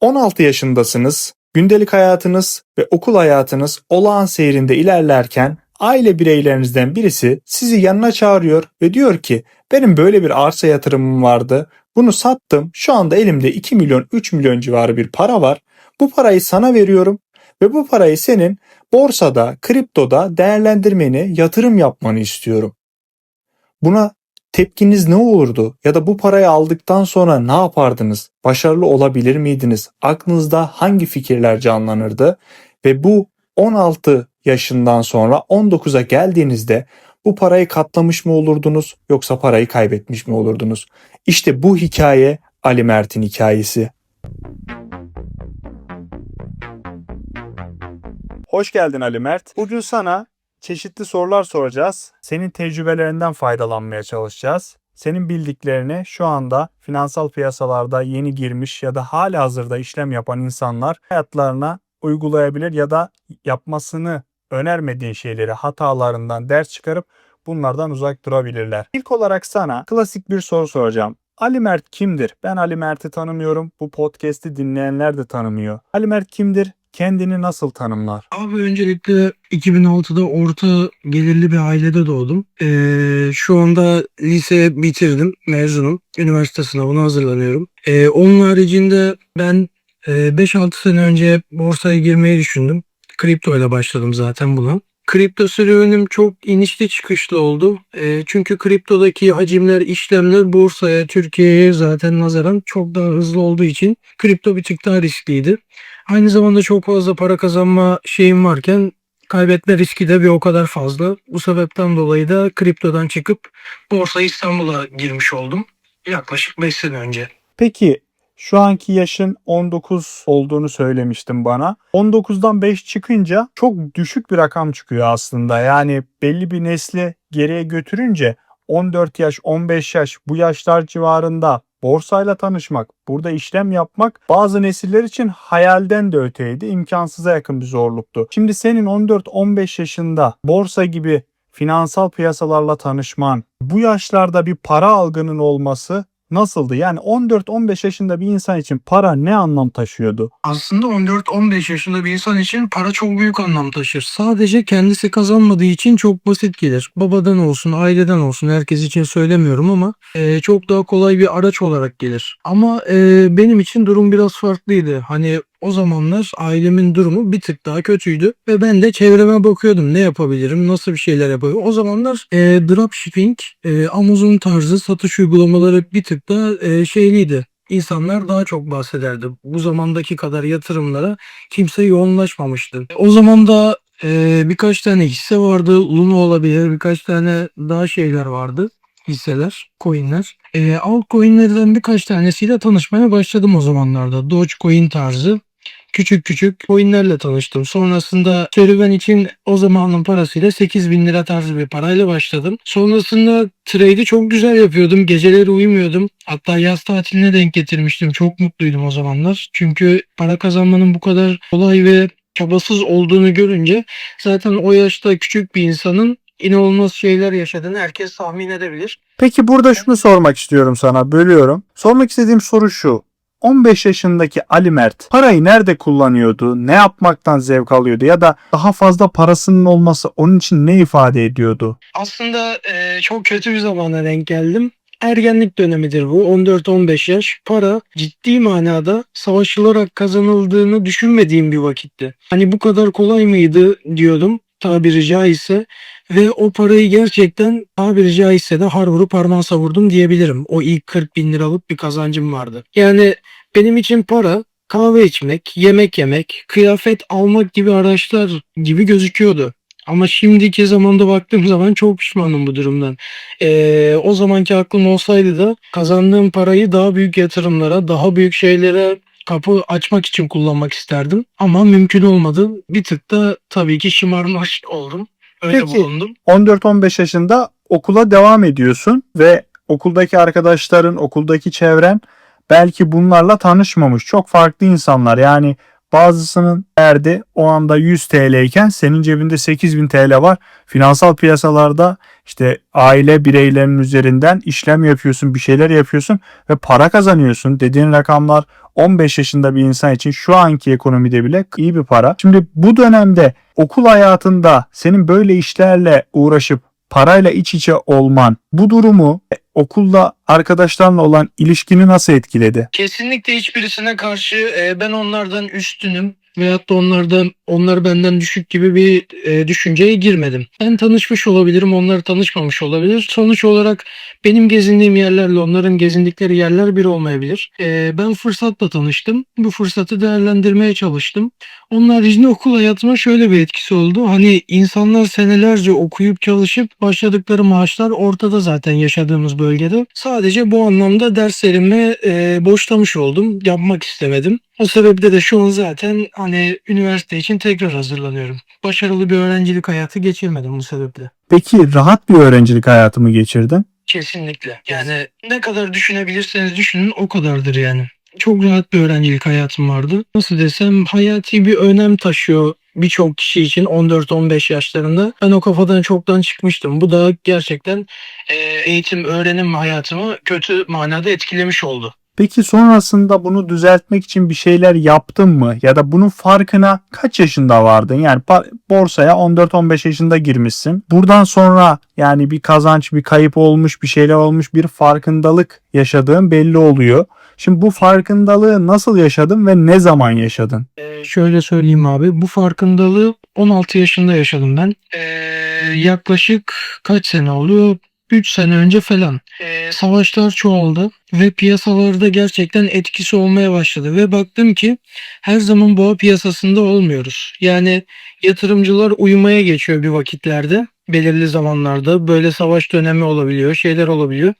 16 yaşındasınız. Gündelik hayatınız ve okul hayatınız olağan seyrinde ilerlerken aile bireylerinizden birisi sizi yanına çağırıyor ve diyor ki benim böyle bir arsa yatırımım vardı. Bunu sattım. Şu anda elimde 2 milyon 3 milyon civarı bir para var. Bu parayı sana veriyorum ve bu parayı senin borsada, kriptoda değerlendirmeni, yatırım yapmanı istiyorum. Buna tepkiniz ne olurdu? Ya da bu parayı aldıktan sonra ne yapardınız? Başarılı olabilir miydiniz? Aklınızda hangi fikirler canlanırdı? Ve bu 16 yaşından sonra 19'a geldiğinizde bu parayı katlamış mı olurdunuz yoksa parayı kaybetmiş mi olurdunuz? İşte bu hikaye Ali Mert'in hikayesi. Hoş geldin Ali Mert. Bugün sana çeşitli sorular soracağız. Senin tecrübelerinden faydalanmaya çalışacağız. Senin bildiklerini şu anda finansal piyasalarda yeni girmiş ya da hala hazırda işlem yapan insanlar hayatlarına uygulayabilir ya da yapmasını önermediğin şeyleri hatalarından ders çıkarıp bunlardan uzak durabilirler. İlk olarak sana klasik bir soru soracağım. Ali Mert kimdir? Ben Ali Mert'i tanımıyorum. Bu podcast'i dinleyenler de tanımıyor. Ali Mert kimdir? Kendini nasıl tanımlar? Abi öncelikle 2006'da orta gelirli bir ailede doğdum. Ee, şu anda lise bitirdim, mezunum. Üniversite sınavına hazırlanıyorum. Ee, onun haricinde ben e, 5-6 sene önce borsaya girmeyi düşündüm. Kripto ile başladım zaten buna. Kripto serüvenim çok inişli çıkışlı oldu. E, çünkü kriptodaki hacimler, işlemler borsaya, Türkiye'ye zaten nazaran çok daha hızlı olduğu için kripto bir tık daha riskliydi. Aynı zamanda çok fazla para kazanma şeyim varken kaybetme riski de bir o kadar fazla. Bu sebepten dolayı da kriptodan çıkıp Borsa İstanbul'a girmiş oldum. Yaklaşık 5 sene önce. Peki şu anki yaşın 19 olduğunu söylemiştin bana. 19'dan 5 çıkınca çok düşük bir rakam çıkıyor aslında. Yani belli bir nesli geriye götürünce 14 yaş, 15 yaş bu yaşlar civarında borsayla tanışmak, burada işlem yapmak bazı nesiller için hayalden de öteydi, imkansıza yakın bir zorluktu. Şimdi senin 14-15 yaşında borsa gibi finansal piyasalarla tanışman, bu yaşlarda bir para algının olması nasıldı? Yani 14-15 yaşında bir insan için para ne anlam taşıyordu? Aslında 14-15 yaşında bir insan için para çok büyük anlam taşır. Sadece kendisi kazanmadığı için çok basit gelir. Babadan olsun, aileden olsun herkes için söylemiyorum ama e, çok daha kolay bir araç olarak gelir. Ama e, benim için durum biraz farklıydı. Hani o zamanlar ailemin durumu bir tık daha kötüydü ve ben de çevreme bakıyordum ne yapabilirim, nasıl bir şeyler yapabilirim. O zamanlar e, dropshipping, e, Amazon tarzı satış uygulamaları bir tık daha e, şeyliydi. İnsanlar daha çok bahsederdi. Bu zamandaki kadar yatırımlara kimse yoğunlaşmamıştı. O zaman da e, birkaç tane hisse vardı. Luna olabilir, birkaç tane daha şeyler vardı hisseler, coinler. E, altcoin'lerden birkaç tanesiyle tanışmaya başladım o zamanlarda. Dogecoin tarzı küçük küçük coinlerle tanıştım. Sonrasında serüven için o zamanın parasıyla 8 bin lira tarzı bir parayla başladım. Sonrasında trade'i çok güzel yapıyordum. Geceleri uyumuyordum. Hatta yaz tatiline denk getirmiştim. Çok mutluydum o zamanlar. Çünkü para kazanmanın bu kadar kolay ve çabasız olduğunu görünce zaten o yaşta küçük bir insanın inanılmaz şeyler yaşadığını herkes tahmin edebilir. Peki burada şunu sormak istiyorum sana. Bölüyorum. Sormak istediğim soru şu. 15 yaşındaki Ali Mert parayı nerede kullanıyordu? Ne yapmaktan zevk alıyordu? Ya da daha fazla parasının olması onun için ne ifade ediyordu? Aslında e, çok kötü bir zamana denk geldim. Ergenlik dönemidir bu. 14-15 yaş. Para ciddi manada savaşılarak kazanıldığını düşünmediğim bir vakitti. Hani bu kadar kolay mıydı diyordum tabiri caizse ve o parayı gerçekten tabiri caizse de har vurup parmağı savurdum diyebilirim. O ilk 40 bin liralık bir kazancım vardı. Yani benim için para kahve içmek, yemek yemek, kıyafet almak gibi araçlar gibi gözüküyordu. Ama şimdiki zamanda baktığım zaman çok pişmanım bu durumdan. Ee, o zamanki aklım olsaydı da kazandığım parayı daha büyük yatırımlara, daha büyük şeylere kapı açmak için kullanmak isterdim. Ama mümkün olmadı. Bir tık da tabii ki şımarmış oldum. Öyle Peki. bulundum. 14-15 yaşında okula devam ediyorsun ve okuldaki arkadaşların, okuldaki çevren belki bunlarla tanışmamış. Çok farklı insanlar. Yani bazısının derdi o anda 100 TL iken senin cebinde 8000 TL var. Finansal piyasalarda işte aile bireylerinin üzerinden işlem yapıyorsun, bir şeyler yapıyorsun ve para kazanıyorsun. Dediğin rakamlar 15 yaşında bir insan için şu anki ekonomide bile iyi bir para. Şimdi bu dönemde okul hayatında senin böyle işlerle uğraşıp parayla iç içe olman bu durumu okulda arkadaşlarla olan ilişkini nasıl etkiledi? Kesinlikle hiçbirisine karşı e, ben onlardan üstünüm veyahut da onlardan onlar benden düşük gibi bir e, düşünceye girmedim. Ben tanışmış olabilirim, onlar tanışmamış olabilir. Sonuç olarak benim gezindiğim yerlerle onların gezindikleri yerler bir olmayabilir. E, ben fırsatla tanıştım. Bu fırsatı değerlendirmeye çalıştım. Onun haricinde okul hayatıma şöyle bir etkisi oldu. Hani insanlar senelerce okuyup çalışıp başladıkları maaşlar ortada zaten yaşadığımız bölgede. Sadece bu anlamda derslerimi e, boşlamış oldum. Yapmak istemedim. O sebeple de şu an zaten hani üniversite için tekrar hazırlanıyorum. Başarılı bir öğrencilik hayatı geçirmedim bu sebeple. Peki rahat bir öğrencilik hayatı mı geçirdin? Kesinlikle. Yani ne kadar düşünebilirseniz düşünün o kadardır yani. Çok rahat bir öğrencilik hayatım vardı. Nasıl desem hayati bir önem taşıyor birçok kişi için 14-15 yaşlarında. Ben o kafadan çoktan çıkmıştım. Bu da gerçekten e, eğitim, öğrenim hayatımı kötü manada etkilemiş oldu. Peki sonrasında bunu düzeltmek için bir şeyler yaptın mı? Ya da bunun farkına kaç yaşında vardın? Yani borsaya 14-15 yaşında girmişsin. Buradan sonra yani bir kazanç, bir kayıp olmuş, bir şeyler olmuş, bir farkındalık yaşadığın belli oluyor. Şimdi bu farkındalığı nasıl yaşadın ve ne zaman yaşadın? Ee, şöyle söyleyeyim abi bu farkındalığı 16 yaşında yaşadım ben. Ee, yaklaşık kaç sene oluyor? 3 sene önce falan. Ee, savaşlar çoğaldı ve piyasalarda gerçekten etkisi olmaya başladı ve baktım ki her zaman boğa piyasasında olmuyoruz. Yani yatırımcılar uyumaya geçiyor bir vakitlerde belirli zamanlarda böyle savaş dönemi olabiliyor, şeyler olabiliyor.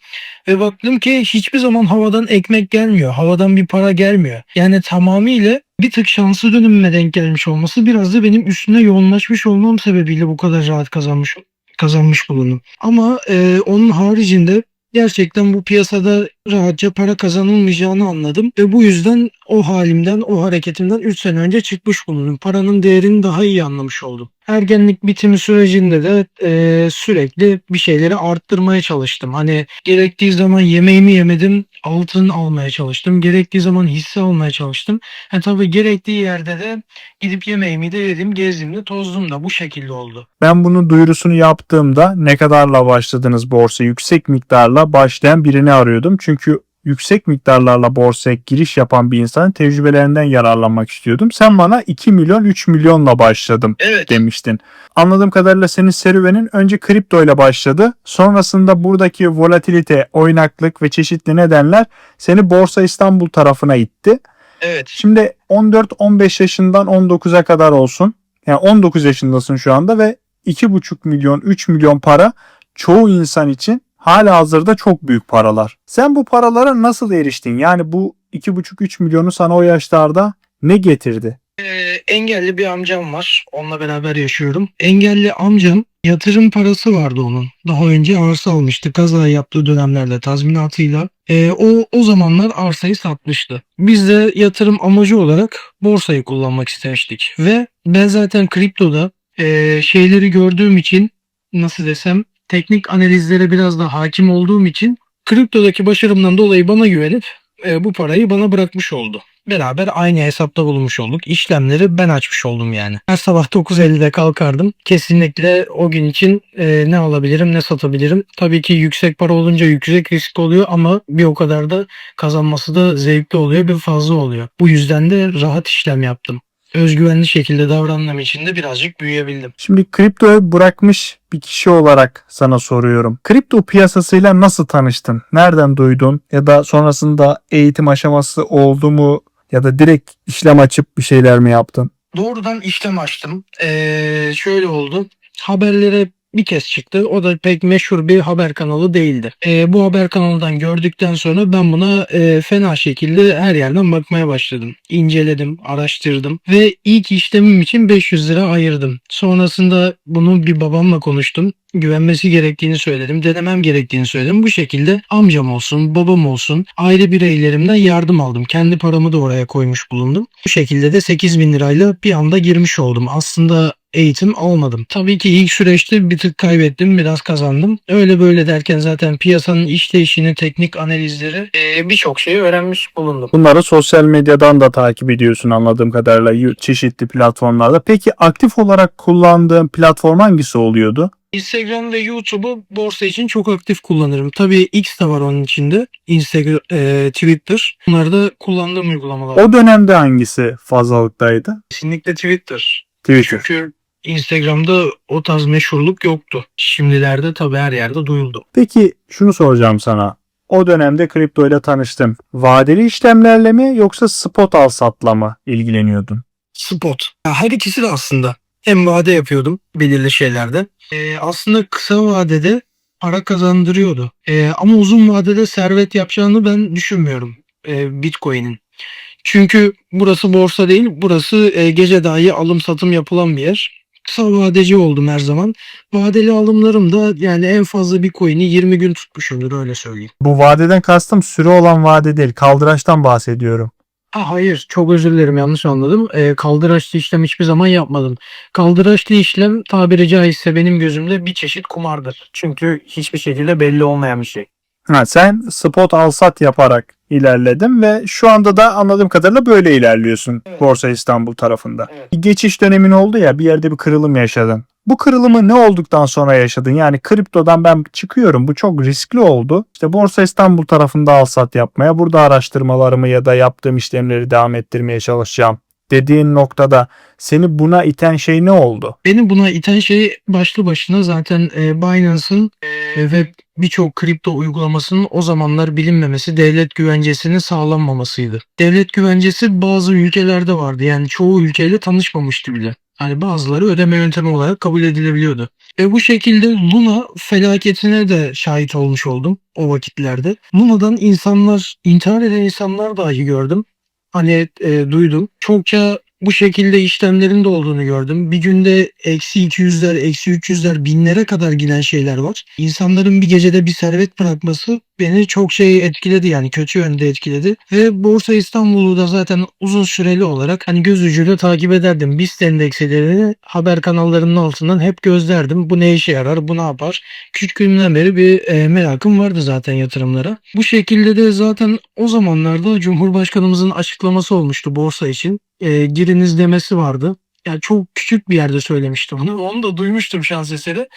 Ve baktım ki hiçbir zaman havadan ekmek gelmiyor. Havadan bir para gelmiyor. Yani tamamıyla bir tık şanslı dönümüme denk gelmiş olması biraz da benim üstüne yoğunlaşmış olmam sebebiyle bu kadar rahat kazanmış kazanmış bulundum. Ama e, onun haricinde gerçekten bu piyasada rahatça para kazanılmayacağını anladım ve bu yüzden o halimden, o hareketimden 3 sene önce çıkmış bulundum. Paranın değerini daha iyi anlamış oldum. Ergenlik bitimi sürecinde de e, sürekli bir şeyleri arttırmaya çalıştım. Hani gerektiği zaman yemeğimi yemedim, altın almaya çalıştım. Gerektiği zaman hisse almaya çalıştım. Ha, tabii gerektiği yerde de gidip yemeğimi de yedim, gezdim de tozdum da bu şekilde oldu. Ben bunun duyurusunu yaptığımda ne kadarla başladınız borsa yüksek miktarla başlayan birini arıyordum. Çünkü yüksek miktarlarla borsaya giriş yapan bir insanın tecrübelerinden yararlanmak istiyordum. Sen bana 2 milyon 3 milyonla başladım Evet. demiştin. Anladığım kadarıyla senin serüvenin önce kripto ile başladı. Sonrasında buradaki volatilite, oynaklık ve çeşitli nedenler seni Borsa İstanbul tarafına itti. Evet. Şimdi 14-15 yaşından 19'a kadar olsun. Yani 19 yaşındasın şu anda ve 2,5 milyon 3 milyon para çoğu insan için hala hazırda çok büyük paralar. Sen bu paralara nasıl eriştin? Yani bu 2,5-3 milyonu sana o yaşlarda ne getirdi? Ee, engelli bir amcam var. Onunla beraber yaşıyorum. Engelli amcam yatırım parası vardı onun. Daha önce arsa almıştı. Kaza yaptığı dönemlerde tazminatıyla. Ee, o o zamanlar arsayı satmıştı. Biz de yatırım amacı olarak borsayı kullanmak istemiştik. Ve ben zaten kriptoda e, şeyleri gördüğüm için nasıl desem teknik analizlere biraz da hakim olduğum için kriptodaki başarımdan dolayı bana güvenip e, bu parayı bana bırakmış oldu. Beraber aynı hesapta bulunmuş olduk. İşlemleri ben açmış oldum yani. Her sabah 9.50'de kalkardım. Kesinlikle o gün için e, ne alabilirim ne satabilirim. Tabii ki yüksek para olunca yüksek risk oluyor ama bir o kadar da kazanması da zevkli oluyor bir fazla oluyor. Bu yüzden de rahat işlem yaptım. Özgüvenli şekilde davrandığım için de birazcık büyüyebildim. Şimdi kriptoyu bırakmış bir kişi olarak sana soruyorum. Kripto piyasasıyla nasıl tanıştın? Nereden duydun? Ya da sonrasında eğitim aşaması oldu mu? Ya da direkt işlem açıp bir şeyler mi yaptın? Doğrudan işlem açtım. Ee, şöyle oldu. Haberlere bir kez çıktı. O da pek meşhur bir haber kanalı değildi. Ee, bu haber kanalından gördükten sonra ben buna e, fena şekilde her yerden bakmaya başladım. İnceledim, araştırdım ve ilk işlemim için 500 lira ayırdım. Sonrasında bunu bir babamla konuştum. Güvenmesi gerektiğini söyledim, denemem gerektiğini söyledim. Bu şekilde amcam olsun, babam olsun, aile bireylerimden yardım aldım. Kendi paramı da oraya koymuş bulundum. Bu şekilde de 8 bin lirayla bir anda girmiş oldum. Aslında eğitim almadım. Tabii ki ilk süreçte bir tık kaybettim, biraz kazandım. Öyle böyle derken zaten piyasanın işleyişini, teknik analizleri e, birçok şeyi öğrenmiş bulundum. Bunları sosyal medyadan da takip ediyorsun anladığım kadarıyla çeşitli platformlarda. Peki aktif olarak kullandığın platform hangisi oluyordu? Instagram ve YouTube'u borsa için çok aktif kullanırım. Tabii X de var onun içinde. Instagram, e, Twitter. Bunlar da kullandığım uygulamalar. O dönemde hangisi fazlalıktaydı? Kesinlikle Twitter. Twitter. Çünkü Instagram'da o tarz meşhurluk yoktu. Şimdilerde tabii her yerde duyuldu. Peki şunu soracağım sana. O dönemde kripto ile tanıştım. Vadeli işlemlerle mi yoksa spot al satla mı ilgileniyordun? Spot. Ya her ikisi de aslında. Hem vade yapıyordum belirli şeylerde. Ee, aslında kısa vadede para kazandırıyordu. Ee, ama uzun vadede servet yapacağını ben düşünmüyorum ee, Bitcoin'in. Çünkü burası borsa değil, burası e, gece dahi alım satım yapılan bir yer. Kısa vadeci oldum her zaman. Vadeli alımlarım da yani en fazla bir coin'i 20 gün tutmuşumdur öyle söyleyeyim. Bu vadeden kastım süre olan vade değil. Kaldıraçtan bahsediyorum. Ha, hayır çok özür dilerim yanlış anladım. Ee, kaldıraçlı işlem hiçbir zaman yapmadım. Kaldıraçlı işlem tabiri caizse benim gözümde bir çeşit kumardır. Çünkü hiçbir şekilde belli olmayan bir şey. Ha, sen spot al sat yaparak ilerledin ve şu anda da anladığım kadarıyla böyle ilerliyorsun Evet. Borsa İstanbul tarafında. Evet. Bir geçiş dönemin oldu ya bir yerde bir kırılım yaşadın. Bu kırılımı ne olduktan sonra yaşadın? Yani kriptodan ben çıkıyorum. Bu çok riskli oldu. İşte Borsa İstanbul tarafında al sat yapmaya, burada araştırmalarımı ya da yaptığım işlemleri devam ettirmeye çalışacağım dediğin noktada seni buna iten şey ne oldu? Beni buna iten şey başlı başına zaten e, Binance'ın e, ve birçok kripto uygulamasının o zamanlar bilinmemesi, devlet güvencesinin sağlanmamasıydı. Devlet güvencesi bazı ülkelerde vardı. Yani çoğu ülkeyle tanışmamıştı bile. Hani bazıları ödeme yöntemi olarak kabul edilebiliyordu. Ve bu şekilde Luna felaketine de şahit olmuş oldum o vakitlerde. Luna'dan insanlar, intihar eden insanlar dahi gördüm. Hani e, duydum. Çokça bu şekilde işlemlerin de olduğunu gördüm. Bir günde eksi 200'ler, eksi 300'ler, binlere kadar giden şeyler var. İnsanların bir gecede bir servet bırakması beni çok şey etkiledi yani kötü yönde etkiledi. Ve Borsa İstanbul'u da zaten uzun süreli olarak hani göz ucuyla takip ederdim. BIST endekslerini haber kanallarının altından hep gözlerdim. Bu ne işe yarar, bu ne yapar? Küçüklüğümden beri bir e, merakım vardı zaten yatırımlara. Bu şekilde de zaten o zamanlarda Cumhurbaşkanımızın açıklaması olmuştu borsa için. E, giriniz demesi vardı. Yani çok küçük bir yerde söylemişti onu. Onu da duymuştum şans eseri.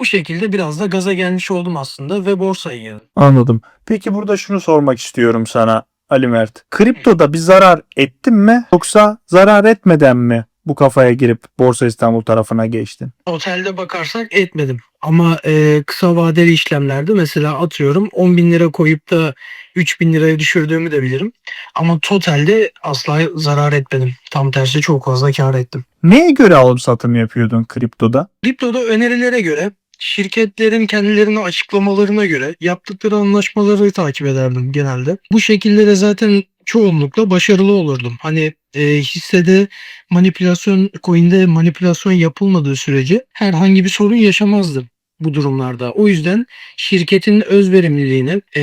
Bu şekilde biraz da gaza gelmiş oldum aslında ve borsaya girdim. Anladım. Peki burada şunu sormak istiyorum sana Ali Mert. Kriptoda bir zarar ettin mi yoksa zarar etmeden mi bu kafaya girip Borsa İstanbul tarafına geçtin? Otelde bakarsak etmedim. Ama e, kısa vadeli işlemlerde mesela atıyorum 10 bin lira koyup da 3 bin liraya düşürdüğümü de bilirim. Ama totalde asla zarar etmedim. Tam tersi çok fazla kar ettim. Neye göre alım satım yapıyordun kriptoda? Kriptoda önerilere göre şirketlerin kendilerine açıklamalarına göre yaptıkları anlaşmaları takip ederdim genelde. Bu şekilde de zaten çoğunlukla başarılı olurdum. Hani e, hissede manipülasyon, coin'de manipülasyon yapılmadığı sürece herhangi bir sorun yaşamazdım bu durumlarda. O yüzden şirketin öz verimliliğine, e,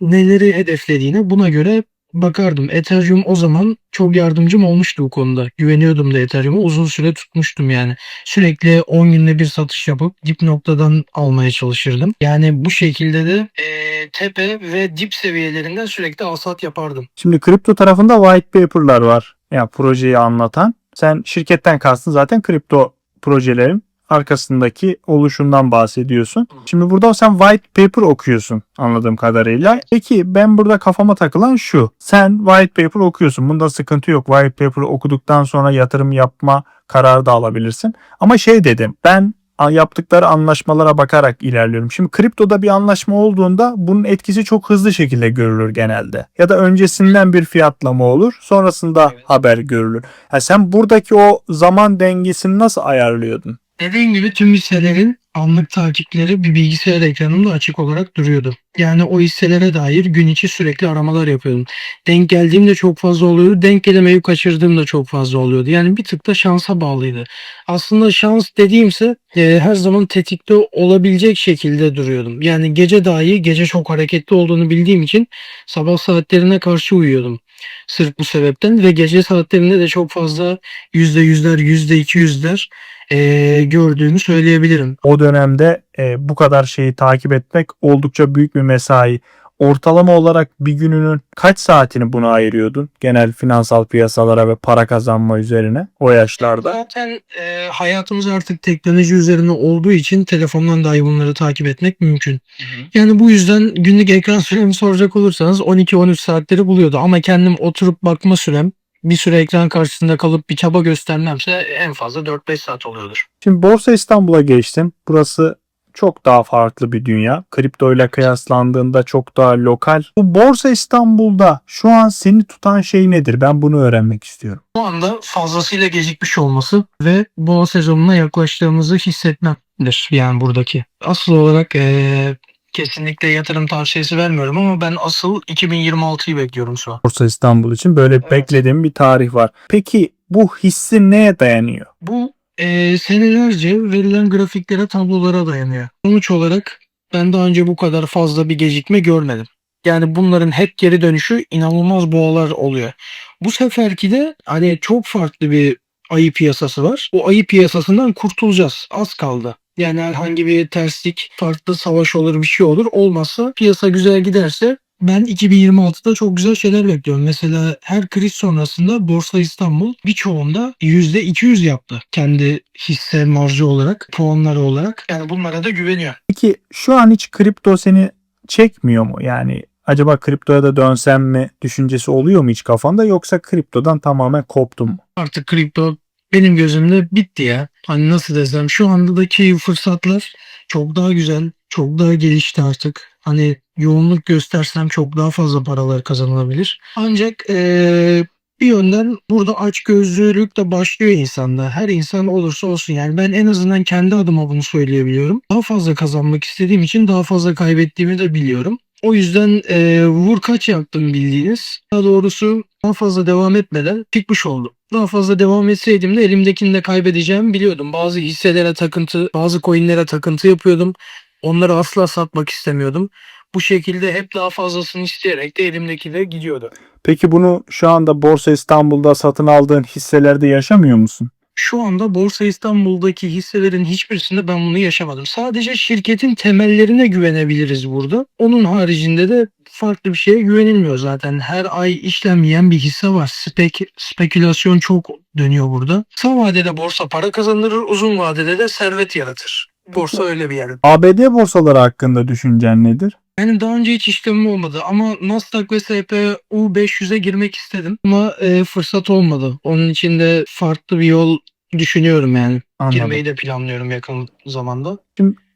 neleri hedeflediğine buna göre bakardım. Ethereum o zaman çok yardımcım olmuştu bu konuda. Güveniyordum da Ethereum'a uzun süre tutmuştum yani. Sürekli 10 günde bir satış yapıp dip noktadan almaya çalışırdım. Yani bu şekilde de e, tepe ve dip seviyelerinden sürekli alsat yapardım. Şimdi kripto tarafında white paper'lar var. Yani projeyi anlatan. Sen şirketten kastın zaten kripto projelerin arkasındaki oluşumdan bahsediyorsun. Şimdi burada sen white paper okuyorsun anladığım kadarıyla. Peki ben burada kafama takılan şu. Sen white paper okuyorsun. Bunda sıkıntı yok. White paper okuduktan sonra yatırım yapma kararı da alabilirsin. Ama şey dedim. Ben yaptıkları anlaşmalara bakarak ilerliyorum. Şimdi kriptoda bir anlaşma olduğunda bunun etkisi çok hızlı şekilde görülür genelde. Ya da öncesinden bir fiyatlama olur, sonrasında Evet. haber görülür. Ha sen buradaki o zaman dengesini nasıl ayarlıyordun? Dediğim gibi tüm hisselerin anlık takipleri bir bilgisayar ekranımda açık olarak duruyordu. Yani o hisselere dair gün içi sürekli aramalar yapıyordum. Denk geldiğimde çok fazla oluyordu. Denk gelemeyi kaçırdığımda çok fazla oluyordu. Yani bir tık da şansa bağlıydı. Aslında şans dediğimse e, her zaman tetikte olabilecek şekilde duruyordum. Yani gece dahi gece çok hareketli olduğunu bildiğim için sabah saatlerine karşı uyuyordum. Sırf bu sebepten ve gece saatlerinde de çok fazla yüzde yüzler, yüzde iki yüzler eee, gördüğümü söyleyebilirim. O dönemde e, bu kadar şeyi takip etmek oldukça büyük bir mesai. Ortalama olarak bir gününün kaç saatini buna ayırıyordun? Genel finansal piyasalara ve para kazanma üzerine o yaşlarda. Zaten eee, hayatımız artık teknoloji üzerine olduğu için telefondan dahi bunları takip etmek mümkün. Yani bu yüzden günlük ekran süremi soracak olursanız 12-13 saatleri buluyordu ama kendim oturup bakma sürem bir süre ekran karşısında kalıp bir çaba göstermemse en fazla 4-5 saat oluyordur. Şimdi Borsa İstanbul'a geçtin. Burası çok daha farklı bir dünya. Kripto ile kıyaslandığında çok daha lokal. Bu Borsa İstanbul'da şu an seni tutan şey nedir? Ben bunu öğrenmek istiyorum. Şu anda fazlasıyla gecikmiş olması ve boğa sezonuna yaklaştığımızı hissetmemdir yani buradaki. Asıl olarak eee, kesinlikle yatırım tavsiyesi vermiyorum ama ben asıl 2026'yı bekliyorum şu an. Borsa İstanbul için böyle Evet. beklediğim bir tarih var. Peki bu hissin neye dayanıyor? Bu eee, senelerce verilen grafiklere, tablolara dayanıyor. Sonuç olarak ben daha önce bu kadar fazla bir gecikme görmedim. Yani bunların hep geri dönüşü inanılmaz boğalar oluyor. Bu seferki de hani çok farklı bir ayı piyasası var. O ayı piyasasından kurtulacağız. Az kaldı. Yani herhangi bir terslik, farklı savaş olur, bir şey olur. Olmazsa piyasa güzel giderse ben 2026'da çok güzel şeyler bekliyorum. Mesela her kriz sonrasında Borsa İstanbul birçoğunda %200 yaptı. Kendi hisse marjı olarak, puanları olarak. Yani bunlara da güveniyor. Peki şu an hiç kripto seni çekmiyor mu? Yani acaba kriptoya da dönsem mi düşüncesi oluyor mu hiç kafanda yoksa kriptodan tamamen koptun mu? Artık kripto benim gözümde bitti ya. Hani nasıl desem şu andaki fırsatlar çok daha güzel, çok daha gelişti artık. Hani yoğunluk göstersem çok daha fazla paralar kazanılabilir. Ancak eee, bir yönden burada açgözlülük de başlıyor insanda. Her insan olursa olsun yani ben en azından kendi adıma bunu söyleyebiliyorum. Daha fazla kazanmak istediğim için daha fazla kaybettiğimi de biliyorum. O yüzden eee, vur kaç yaptım bildiğiniz. Daha doğrusu daha fazla devam etmeden çıkmış oldum. Daha fazla devam etseydim de elimdekini de kaybedeceğimi biliyordum. Bazı hisselere takıntı, bazı coinlere takıntı yapıyordum. Onları asla satmak istemiyordum. Bu şekilde hep daha fazlasını isteyerek de elimdeki de gidiyordu. Peki bunu şu anda Borsa İstanbul'da satın aldığın hisselerde yaşamıyor musun? Şu anda Borsa İstanbul'daki hisselerin hiçbirisinde ben bunu yaşamadım. Sadece şirketin temellerine güvenebiliriz burada. Onun haricinde de farklı bir şeye güvenilmiyor zaten. Her ay işlem yiyen bir hisse var. Spek, spekülasyon çok dönüyor burada. Kısa vadede borsa para kazandırır, uzun vadede de servet yaratır. Borsa öyle bir yer. ABD borsaları hakkında düşüncen nedir? Benim daha önce hiç işlemim olmadı ama Nasdaq ve SPU 500'e girmek istedim ama e, fırsat olmadı. Onun için de farklı bir yol düşünüyorum yani. Girmeyi de planlıyorum yakın zamanda.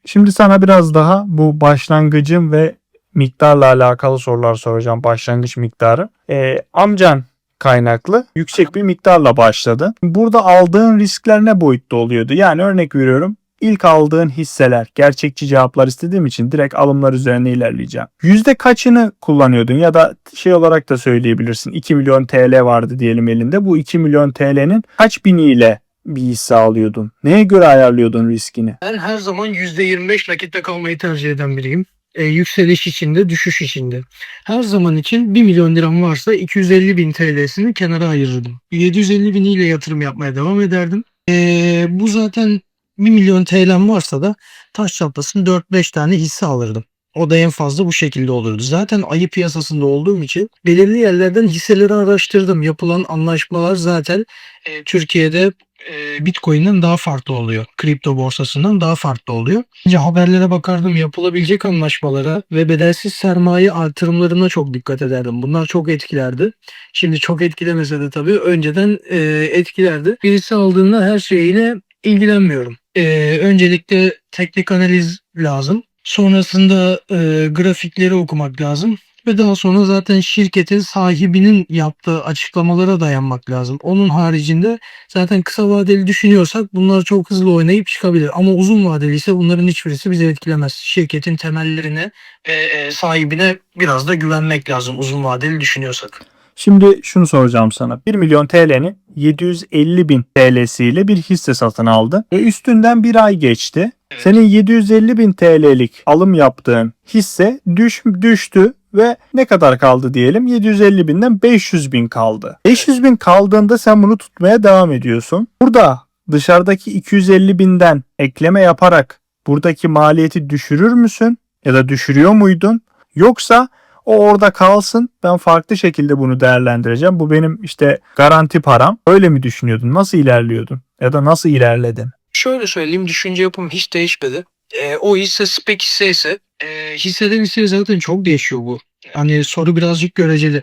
Şimdi sana biraz daha bu başlangıcın ve miktarla alakalı sorular soracağım. Başlangıç miktarı. Ee, amcan kaynaklı yüksek bir miktarla başladı. Burada aldığın riskler ne boyutta oluyordu? Yani örnek veriyorum. İlk aldığın hisseler, gerçekçi cevaplar istediğim için direkt alımlar üzerine ilerleyeceğim. Yüzde kaçını kullanıyordun ya da şey olarak da söyleyebilirsin. 2 milyon TL vardı diyelim elinde. Bu 2 milyon TL'nin kaç biniyle bir hisse alıyordun? Neye göre ayarlıyordun riskini? Ben her zaman %25 nakitte kalmayı tercih eden biriyim. E, yükseliş içinde, düşüş içinde. Her zaman için 1 milyon liram varsa 250 bin TL'sini kenara ayırırdım. 750 biniyle yatırım yapmaya devam ederdim. E, bu zaten 1 milyon TL'm varsa da taş çatlasın 4-5 tane hisse alırdım. O da en fazla bu şekilde olurdu. Zaten ayı piyasasında olduğum için belirli yerlerden hisseleri araştırdım. Yapılan anlaşmalar zaten e, Türkiye'de e, Bitcoin'den daha farklı oluyor. Kripto borsasından daha farklı oluyor. Önce haberlere bakardım yapılabilecek anlaşmalara ve bedelsiz sermaye artırımlarına çok dikkat ederdim. Bunlar çok etkilerdi. Şimdi çok etkilemese de tabii önceden e, etkilerdi. Birisi aldığında her şeyiyle ilgilenmiyorum. E, öncelikle teknik analiz lazım. Sonrasında e, grafikleri okumak lazım. Ve daha sonra zaten şirketin sahibinin yaptığı açıklamalara dayanmak lazım. Onun haricinde zaten kısa vadeli düşünüyorsak bunlar çok hızlı oynayıp çıkabilir. Ama uzun vadeli ise bunların hiçbirisi bizi etkilemez. Şirketin temellerine ve e, sahibine biraz da güvenmek lazım uzun vadeli düşünüyorsak. Şimdi şunu soracağım sana. 1 milyon TL'nin 750 bin TL'siyle bir hisse satın aldın ve üstünden bir ay geçti. Evet. Senin 750 bin TL'lik alım yaptığın hisse düş, düştü ve ne kadar kaldı diyelim 750 binden 500 bin kaldı. 500 bin kaldığında sen bunu tutmaya devam ediyorsun. Burada dışarıdaki 250 binden ekleme yaparak buradaki maliyeti düşürür müsün? Ya da düşürüyor muydun? Yoksa o orada kalsın ben farklı şekilde bunu değerlendireceğim. Bu benim işte garanti param. Öyle mi düşünüyordun? Nasıl ilerliyordun? Ya da nasıl ilerledin? Şöyle söyleyeyim düşünce yapım hiç değişmedi. E, o hisse spek hisse ise e, hisseden hisseye zaten çok değişiyor bu. Hani soru birazcık göreceli.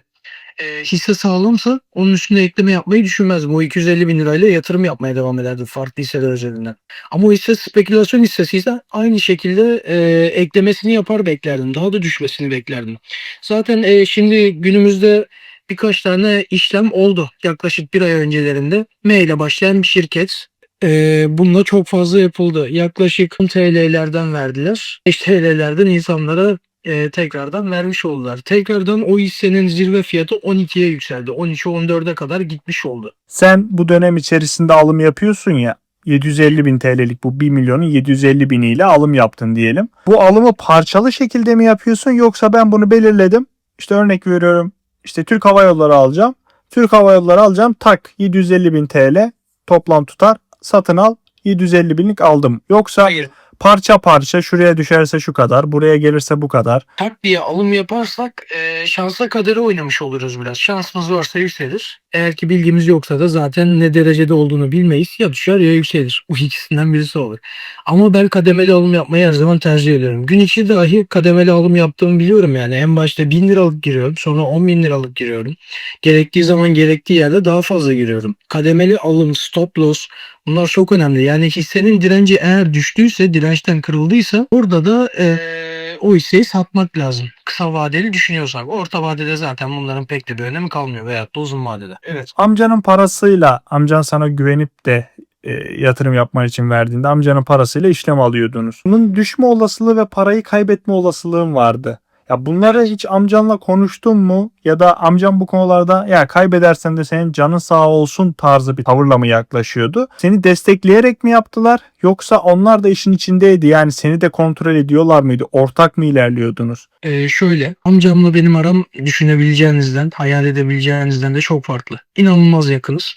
E, hisse sağlamsa onun üstüne ekleme yapmayı düşünmezdim. O 250 bin lirayla yatırım yapmaya devam ederdim farklı hisseler üzerinden. Ama o hisse spekülasyon hissesi ise aynı şekilde e, eklemesini yapar beklerdim. Daha da düşmesini beklerdim. Zaten e, şimdi günümüzde birkaç tane işlem oldu. Yaklaşık bir ay öncelerinde M ile başlayan bir şirket ee, bununla çok fazla yapıldı. Yaklaşık 10 TL'lerden verdiler. 5 TL'lerden insanlara e, tekrardan vermiş oldular. Tekrardan o hissenin zirve fiyatı 12'ye yükseldi. 13-14'e kadar gitmiş oldu. Sen bu dönem içerisinde alım yapıyorsun ya 750 bin TL'lik bu 1 milyonun 750 biniyle alım yaptın diyelim. Bu alımı parçalı şekilde mi yapıyorsun yoksa ben bunu belirledim. İşte örnek veriyorum işte Türk Hava Yolları alacağım. Türk Hava Yolları alacağım tak 750 bin TL toplam tutar satın al 750 binlik aldım. Yoksa Hayır. Parça parça şuraya düşerse şu kadar buraya gelirse bu kadar. Tak diye alım yaparsak e, şansa kaderi oynamış oluruz biraz. Şansımız varsa yükselir. Eğer ki bilgimiz yoksa da zaten ne derecede olduğunu bilmeyiz. Ya düşer ya yükselir. Bu ikisinden birisi olur. Ama ben kademeli alım yapmayı her zaman tercih ediyorum. Gün içi dahi kademeli alım yaptığımı biliyorum yani. En başta 1000 liralık giriyorum. Sonra 10 bin liralık giriyorum. Gerektiği zaman gerektiği yerde daha fazla giriyorum. Kademeli alım, stop loss bunlar çok önemli. Yani hissenin direnci eğer düştüyse, dirençten kırıldıysa burada da eee, o hisseyi satmak lazım. Kısa vadeli düşünüyorsak. Orta vadede zaten bunların pek de bir önemi kalmıyor veyahut da uzun vadede. Evet. Amcanın parasıyla amcan sana güvenip de e, yatırım yapman için verdiğinde amcanın parasıyla işlem alıyordunuz. Bunun düşme olasılığı ve parayı kaybetme olasılığın vardı. Ya bunları hiç amcanla konuştun mu? Ya da amcam bu konularda ya kaybedersen de senin canın sağ olsun tarzı bir tavırla mı yaklaşıyordu? Seni destekleyerek mi yaptılar? Yoksa onlar da işin içindeydi yani seni de kontrol ediyorlar mıydı? Ortak mı ilerliyordunuz? Ee, şöyle amcamla benim aram düşünebileceğinizden, hayal edebileceğinizden de çok farklı. İnanılmaz yakınız.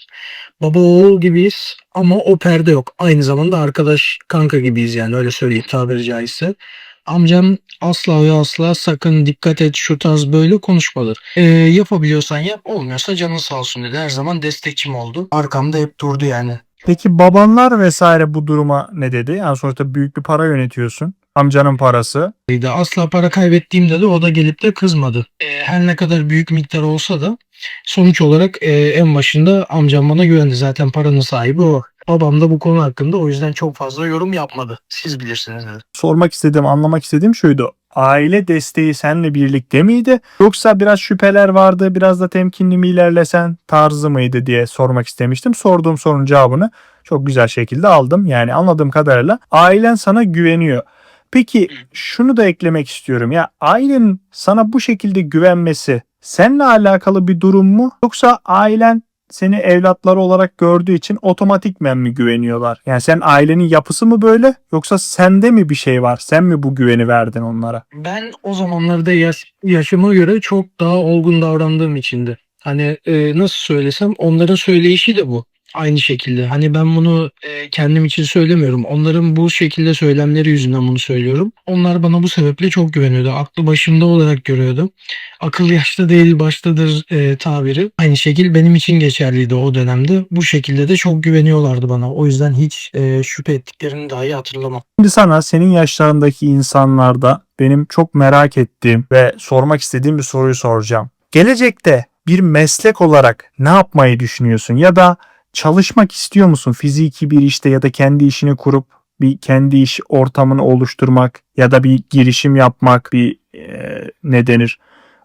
Baba oğul gibiyiz ama o perde yok. Aynı zamanda arkadaş kanka gibiyiz yani öyle söyleyeyim tabiri caizse. Amcam asla ve asla sakın dikkat et şu tarz böyle konuşmadır. Ee, yapabiliyorsan yap olmuyorsa canın sağ olsun dedi. Her zaman destekçim oldu. Arkamda hep durdu yani. Peki babanlar vesaire bu duruma ne dedi? Yani sonuçta büyük bir para yönetiyorsun. Amcanın parası. asla para kaybettiğimde de o da gelip de kızmadı. Ee, her ne kadar büyük miktar olsa da sonuç olarak e, en başında amcam bana güvendi. Zaten paranın sahibi o. Babam da bu konu hakkında o yüzden çok fazla yorum yapmadı. Siz bilirsiniz dedi. Sormak istediğim, anlamak istediğim şuydu. Aile desteği seninle birlikte miydi? Yoksa biraz şüpheler vardı, biraz da temkinli mi ilerlesen tarzı mıydı diye sormak istemiştim. Sorduğum sorunun cevabını çok güzel şekilde aldım. Yani anladığım kadarıyla ailen sana güveniyor. Peki şunu da eklemek istiyorum. Ya ailenin sana bu şekilde güvenmesi seninle alakalı bir durum mu? Yoksa ailen seni evlatları olarak gördüğü için otomatikmen mi güveniyorlar? Yani sen ailenin yapısı mı böyle yoksa sende mi bir şey var? Sen mi bu güveni verdin onlara? Ben o zamanlarda yaş, yaşıma göre çok daha olgun davrandığım içindi. Hani e, nasıl söylesem onların söyleyişi de bu. Aynı şekilde. Hani ben bunu e, kendim için söylemiyorum. Onların bu şekilde söylemleri yüzünden bunu söylüyorum. Onlar bana bu sebeple çok güveniyordu. Aklı başımda olarak görüyordu. Akıl yaşta değil baştadır e, tabiri. Aynı şekil benim için geçerliydi o dönemde. Bu şekilde de çok güveniyorlardı bana. O yüzden hiç e, şüphe ettiklerini dahi hatırlamam. Şimdi sana senin yaşlarındaki insanlarda benim çok merak ettiğim ve sormak istediğim bir soruyu soracağım. Gelecekte bir meslek olarak ne yapmayı düşünüyorsun ya da çalışmak istiyor musun fiziki bir işte ya da kendi işini kurup bir kendi iş ortamını oluşturmak ya da bir girişim yapmak bir e, ne denir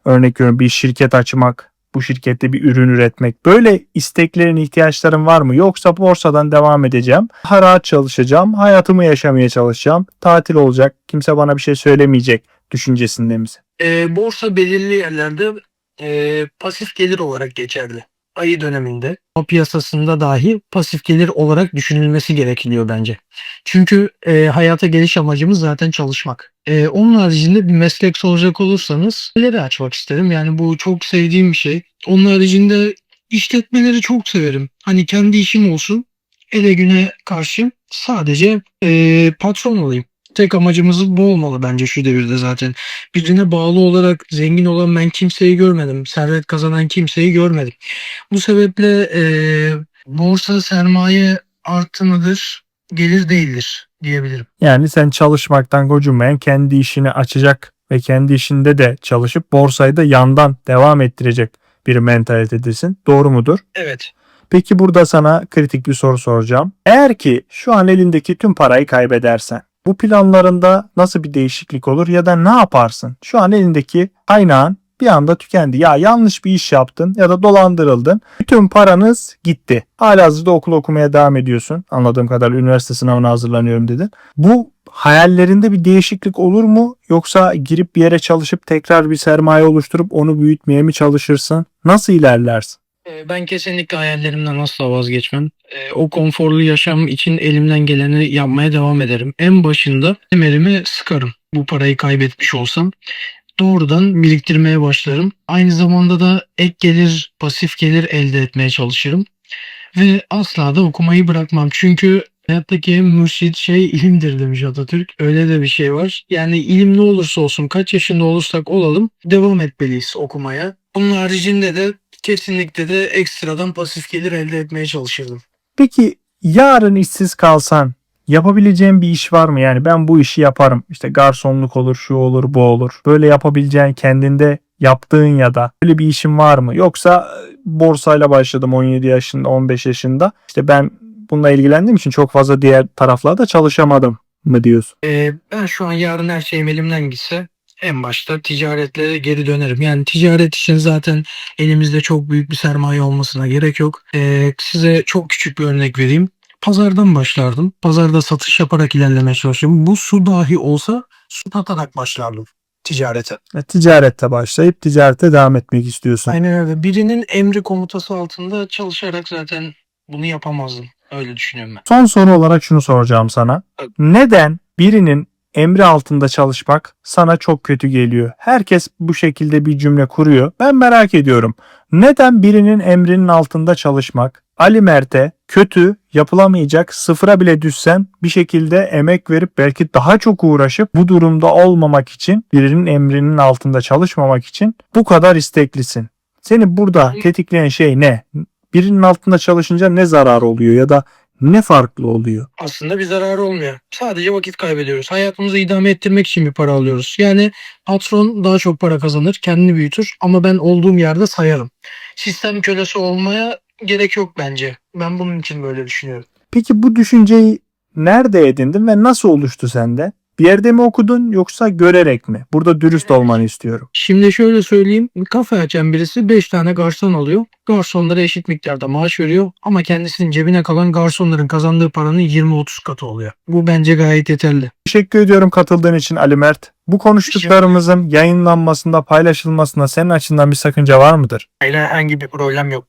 örnek veriyorum bir şirket açmak bu şirkette bir ürün üretmek böyle isteklerin ihtiyaçların var mı yoksa borsadan devam edeceğim daha rahat çalışacağım hayatımı yaşamaya çalışacağım tatil olacak kimse bana bir şey söylemeyecek düşüncesinde misin? E, borsa belirli yerlerde e, pasif gelir olarak geçerli. Ayı döneminde o piyasasında dahi pasif gelir olarak düşünülmesi gerekiyor bence. Çünkü e, hayata geliş amacımız zaten çalışmak. Ee, onun haricinde bir meslek soracak olursanız galeri açmak isterim. Yani bu çok sevdiğim bir şey. Onun haricinde işletmeleri çok severim. Hani kendi işim olsun. Ele güne karşı sadece ee, patron olayım. Tek amacımız bu olmalı bence şu devirde zaten. Birine bağlı olarak zengin olan ben kimseyi görmedim. Servet kazanan kimseyi görmedim. Bu sebeple ee, borsa sermaye artı mıdır, gelir değildir diyebilirim. Yani sen çalışmaktan gocunmayan kendi işini açacak ve kendi işinde de çalışıp borsayı da yandan devam ettirecek bir mentalitedesin. Doğru mudur? Evet. Peki burada sana kritik bir soru soracağım. Eğer ki şu an elindeki tüm parayı kaybedersen bu planlarında nasıl bir değişiklik olur ya da ne yaparsın? Şu an elindeki kaynağın bir anda tükendi. Ya yanlış bir iş yaptın ya da dolandırıldın. Bütün paranız gitti. Halihazırda okul okumaya devam ediyorsun. Anladığım kadarıyla üniversite sınavına hazırlanıyorum dedin. Bu hayallerinde bir değişiklik olur mu? Yoksa girip bir yere çalışıp tekrar bir sermaye oluşturup onu büyütmeye mi çalışırsın? Nasıl ilerlersin? Ee, Ben kesinlikle hayallerimden asla vazgeçmem. Ee, O konforlu yaşam için elimden geleni yapmaya devam ederim. En başında kemerimi sıkarım. Bu parayı kaybetmiş olsam doğrudan biriktirmeye başlarım. Aynı zamanda da ek gelir, pasif gelir elde etmeye çalışırım. Ve asla da okumayı bırakmam. Çünkü hayattaki mürşit şey ilimdir demiş Atatürk. Öyle de bir şey var. Yani ilim ne olursa olsun, kaç yaşında olursak olalım devam etmeliyiz okumaya. Bunun haricinde de kesinlikle de ekstradan pasif gelir elde etmeye çalışırdım. Peki yarın işsiz kalsan yapabileceğin bir iş var mı? Yani ben bu işi yaparım. İşte garsonluk olur, şu olur, bu olur. Böyle yapabileceğin kendinde yaptığın ya da böyle bir işin var mı? Yoksa e, borsayla başladım 17 yaşında, 15 yaşında. İşte ben bununla ilgilendiğim için çok fazla diğer taraflarda çalışamadım mı diyorsun? Ee, ben şu an yarın her şeyim elimden gitse en başta ticaretlere geri dönerim. Yani ticaret için zaten elimizde çok büyük bir sermaye olmasına gerek yok. Ee, size çok küçük bir örnek vereyim. Pazardan başlardım. Pazarda satış yaparak ilerlemeye çalışıyorum. Bu su dahi olsa su satarak başlardım ticarete. E, Ticarette başlayıp ticarete devam etmek istiyorsun. Aynen öyle. Birinin emri komutası altında çalışarak zaten bunu yapamazdım. Öyle düşünüyorum ben. Son soru olarak şunu soracağım sana. Neden birinin emri altında çalışmak sana çok kötü geliyor? Herkes bu şekilde bir cümle kuruyor. Ben merak ediyorum. Neden birinin emrinin altında çalışmak Ali Mert'e kötü, yapılamayacak, sıfıra bile düşsen bir şekilde emek verip belki daha çok uğraşıp bu durumda olmamak için birinin emrinin altında çalışmamak için bu kadar isteklisin? Seni burada tetikleyen şey ne? Birinin altında çalışınca ne zarar oluyor ya da ne farklı oluyor? aslında bir zararı olmuyor. Sadece vakit kaybediyoruz. Hayatımızı idame ettirmek için bir para alıyoruz. Yani patron daha çok para kazanır, kendini büyütür ama ben olduğum yerde sayarım. Sistem kölesi olmaya gerek yok bence. Ben bunun için böyle düşünüyorum. Peki bu düşünceyi nerede edindin ve nasıl oluştu sende? Bir yerde mi okudun yoksa görerek mi? Burada dürüst olmanı istiyorum. Şimdi şöyle söyleyeyim. Kafe açan birisi 5 tane garson alıyor. Garsonlara eşit miktarda maaş veriyor ama kendisinin cebine kalan garsonların kazandığı paranın 20-30 katı oluyor. Bu bence gayet yeterli. Teşekkür ediyorum katıldığın için Ali Mert. Bu konuştuklarımızın yayınlanmasında, paylaşılmasında senin açından bir sakınca var mıdır? Herhangi bir problem yok.